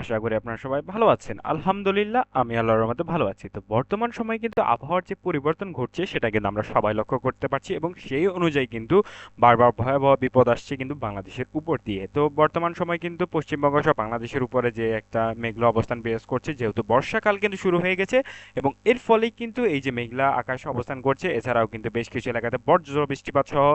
আশা করি আপনারা সবাই ভালো আছেন। আলহামদুলিল্লাহ, আমি আল্লাহর রহমতে ভালো আছি। তো বর্তমান সময়ে কিন্তু আবহাওয়ার যে পরিবর্তন ঘটছে, সেটা কিন্তু আমরা সবাই লক্ষ্য করতে পারছি এবং সেই অনুযায়ী কিন্তু বারবার ভয়াবহ বিপদ আসছে কিন্তু বাংলাদেশের উপর দিয়ে। তো বর্তমান সময় কিন্তু পশ্চিমবঙ্গ সহ বাংলাদেশের উপরে যে একটা মেঘলা অবস্থান বিরাজ করছে, যেহেতু বর্ষাকাল কিন্তু শুরু হয়ে গেছে এবং এর ফলেই কিন্তু এই যে মেঘলা আকাশ অবস্থান করছে, এছাড়াও কিন্তু বেশ কিছু এলাকাতে বজ্র বৃষ্টিপাত সহ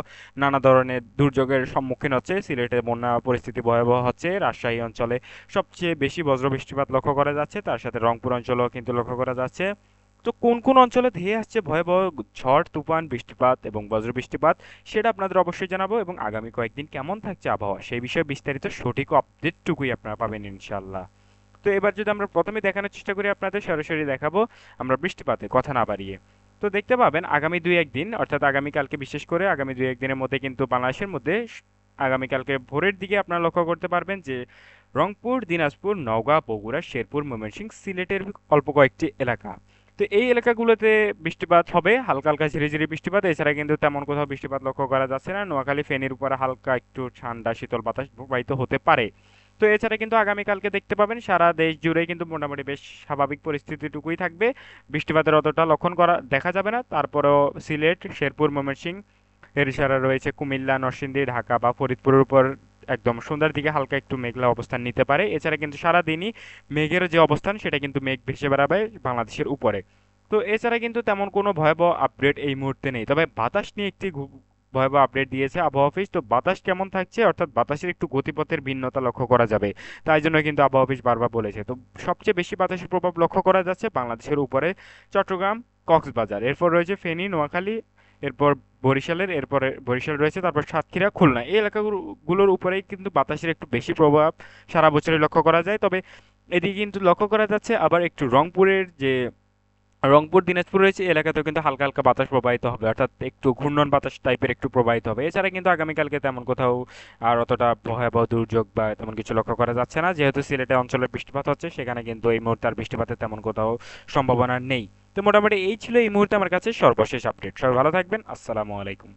নানা ধরনের দুর্যোগের সম্মুখীন হচ্ছে। সিলেটে বন্যা পরিস্থিতি ভয়াবহ হচ্ছে। রাজশাহী অঞ্চলে সবচেয়ে বেশি বজ্র বৃষ্টিপাত লক্ষ্য করা যাচ্ছে, তার সাথে রংপুর অঞ্চলেও কিন্তু লক্ষ্য করা যাচ্ছে। তো কোন কোন অঞ্চলে ধেয়ে আসছে ভয়াবহ ঝড়, তুফান, বৃষ্টিপাত এবং বজ্র বৃষ্টিপাত, সেটা আপনাদের অবশ্যই জানাব এবং আগামী কয়েকদিন কেমন থাকছে আবহাওয়া, সেই বিষয়ে বিস্তারিত সঠিক আপডেটটুকুই আপনারা পাবেন ইনশাল্লাহ তো এবার যদি আমরা প্রথমে দেখানোর চেষ্টা করি আপনাদের, সরাসরি দেখাবো আমরা বৃষ্টিপাতে কথা না বাড়িয়ে। তো দেখতে পাবেন, আগামী দুই একদিন, অর্থাৎ আগামীকালকে বিশেষ করে আগামী দুই একদিনের মধ্যে কিন্তু বাংলাদেশের মধ্যে, আগামীকালকে ভোরের দিকে আপনারা লক্ষ্য করতে পারবেন যে রংপুর, দিনাজপুর, নওগাঁ, বগুড়া, শেরপুর, ময়মনসিংহ, সিলেটের অল্প কয়েকটি এলাকা। তো এই এলাকাগুলোতে বৃষ্টিপাত হবে, হালকা হালকা ঝিরি ঝিরি বৃষ্টিপাত, এছাড়া কিন্তু তেমন কোথাও বৃষ্টিপাত লক্ষ্য করা যাচ্ছে না। নোয়াখালী ফেনীর উপরে হালকা একটু ঠান্ডা, শীতল বাতাস প্রবাহিত হতে পারে। তো এছাড়া কিন্তু আগামীকালকে দেখতে পাবেন, সারা দেশ জুড়েই কিন্তু মোটামুটি বেশ স্বাভাবিক পরিস্থিতিটুকুই থাকবে। বৃষ্টিপাতের অতটা লক্ষণ করা, দেখা যাবে না। তারপরেও সিলেট, শেরপুর, ময়মনসিংহ, এর ইশারা রয়েছে কুমিল্লা, নরসিংদী, ঢাকা বা ফরিদপুরের উপর একদম সন্ধ্যার দিকে হালকা একটু মেঘলা অবস্থান নিতে পারে। এছাড়া কিন্তু সারাদিনই মেঘের যে অবস্থান, সেটা কিন্তু মেঘ ভেসে বেড়াবে বাংলাদেশের উপরে। তো এছাড়া কিন্তু তেমন কোনো ভয়াবহ আপডেট এই মুহূর্তে নেই। তবে বাতাস নিয়ে একটি ভয়াবহ আপডেট দিয়েছে আবহাওয়া অফিস তো বাতাস কেমন থাকছে? অর্থাৎ বাতাসের একটু গতিপথের ভিন্নতা লক্ষ্য করা যাবে। তাই জন্য কিন্তু আবহাওয়া অফিস বারবার বলেছে। তো সবচেয়ে বেশি বাতাসের প্রভাব লক্ষ্য করা যাচ্ছে বাংলাদেশের উপরে। চট্টগ্রাম, কক্সবাজার। এরপর রয়েছে ফেনী, নোয়াখালী এরপর বরিশালের, এরপরে বরিশাল রয়েছে, তারপর সাতক্ষীরা, খুলনা। এই এলাকাগুলোর উপরেই কিন্তু বাতাসের একটু বেশি প্রভাব সারা বছরে লক্ষ্য করা যায়। তবে এদিকে কিন্তু লক্ষ্য করা যাচ্ছে, আবার একটু রংপুরের যে রংপুর, দিনাজপুর রয়েছে এলাকাতেও কিন্তু হালকা হালকা বাতাস প্রবাহিত হবে, অর্থাৎ একটু ঘূর্ণন বাতাস টাইপের একটু প্রবাহিত হবে। এছাড়া কিন্তু আগামীকালকে তেমন কোথাও আর অতটা ভয়াবহ দুর্যোগ বা তেমন কিছু লক্ষ্য করা যাচ্ছে না। যেহেতু সিলেটে অঞ্চলে বৃষ্টিপাত হচ্ছে, সেখানে কিন্তু এই মুহূর্তে আর বৃষ্টিপাতের তেমন কোথাও সম্ভাবনা নেই। তো মোটামুটি এই ছিল এই মুহূর্তে আমার কাছে সর্বশেষ আপডেট সবাই ভালো থাকবেন। আসসালামু আলাইকুম।